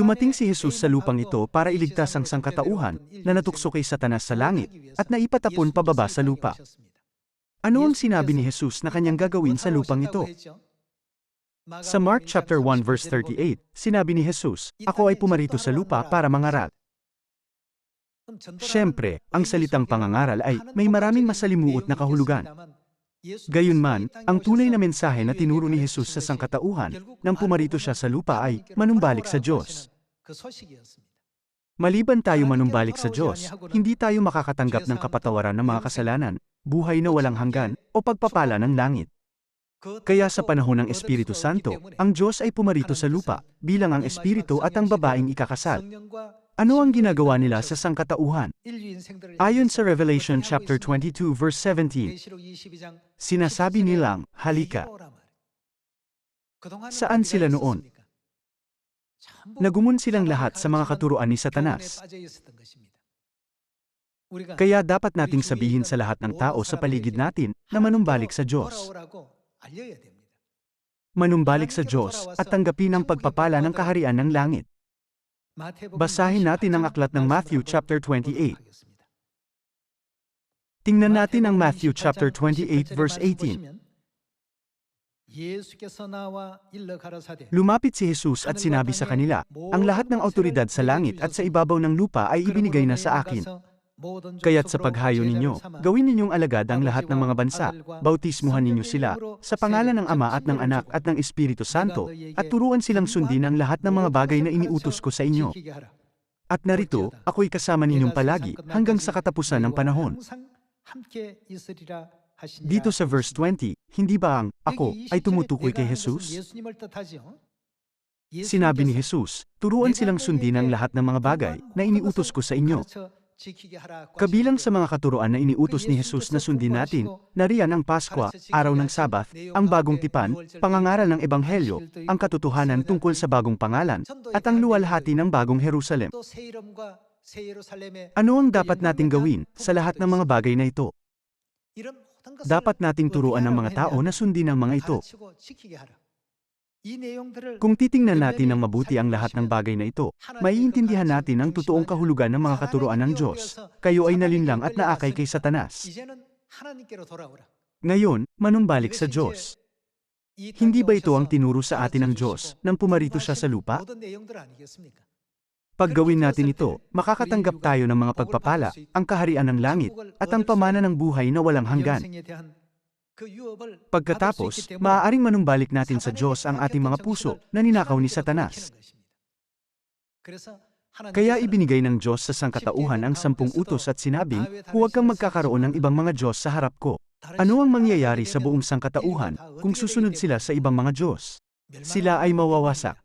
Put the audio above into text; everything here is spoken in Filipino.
Dumating si Jesus sa lupang ito para iligtas ang sangkatauhan na natukso kay Satanas sa langit at naipatapon pababa sa lupa. Ano ang sinabi ni Jesus na kanyang gagawin sa lupang ito? Sa Mark chapter 1 verse 38, sinabi ni Jesus, Ako ay pumarito sa lupa para mangaral. Siyempre, ang salitang pangangaral ay may maraming masalimuot na kahulugan. Gayunman, ang tunay na mensahe na tinuro ni Jesus sa sangkatauhan nang pumarito siya sa lupa ay manumbalik sa Diyos. Maliban tayo manumbalik sa Diyos, hindi tayo makakatanggap ng kapatawaran ng mga kasalanan, buhay na walang hanggan, o pagpapala ng langit. Kaya sa panahon ng Espiritu Santo, ang Diyos ay pumarito sa lupa, bilang ang Espiritu at ang babaeng ikakasal. Ano ang ginagawa nila sa sangkatauhan? Ayon sa Revelation chapter 22 verse 17, sinasabi nilang, halika. Saan sila noon? Nagumun silang lahat sa mga katuruan ni Satanas. Kaya dapat nating sabihin sa lahat ng tao sa paligid natin na manumbalik sa Diyos. Manumbalik sa Diyos at tanggapin ang pagpapala ng kaharian ng langit. Basahin natin ang aklat ng Matthew chapter 28. Tingnan natin ang Matthew chapter 28 verse 18. Lumapit si Jesus at sinabi sa kanila, Ang lahat ng autoridad sa langit at sa ibabaw ng lupa ay ibinigay na sa akin. Kaya't sa paghayo ninyo, gawin ninyong alagad ang lahat ng mga bansa, bautismuhan ninyo sila, sa pangalan ng Ama at ng Anak at ng Espiritu Santo, at turuan silang sundin ang lahat ng mga bagay na iniutos ko sa inyo. At narito, ako'y kasama ninyong palagi, hanggang sa katapusan ng panahon. Dito sa verse 20, hindi ba ang ako ay tumutukoy kay Jesus? Sinabi ni Jesus, turuan silang sundin ang lahat ng mga bagay na iniutos ko sa inyo. Kabilang sa mga katuruan na iniutos ni Jesus na sundin natin, nariyan ang Paskwa, araw ng Sabath, ang bagong tipan, pangangaral ng Ebanghelyo, ang katotohanan tungkol sa bagong pangalan, at ang luwalhati ng bagong Jerusalem. Ano ang dapat nating gawin sa lahat ng mga bagay na ito? Dapat nating turuan ng mga tao na sundin ang mga ito. Kung titingnan natin ng mabuti ang lahat ng bagay na ito, maiintindihan natin ang totoong kahulugan ng mga katuruan ng Diyos. Kayo ay nalinlang at naakay kay Satanas. Ngayon, manumbalik sa Diyos. Hindi ba ito ang tinuro sa atin ng Diyos nang pumarito siya sa lupa? Pag gawin natin ito, makakatanggap tayo ng mga pagpapala, ang kaharian ng langit, at ang pamana ng buhay na walang hanggan. Pagkatapos, maaaring manumbalik natin sa Diyos ang ating mga puso na ninakaw ni Satanas. Kaya ibinigay ng Diyos sa sangkatauhan ang sampung utos at sinabing, huwag kang magkakaroon ng ibang mga Diyos sa harap ko. Ano ang mangyayari sa buong sangkatauhan kung susunod sila sa ibang mga Diyos? Sila ay mawawasak.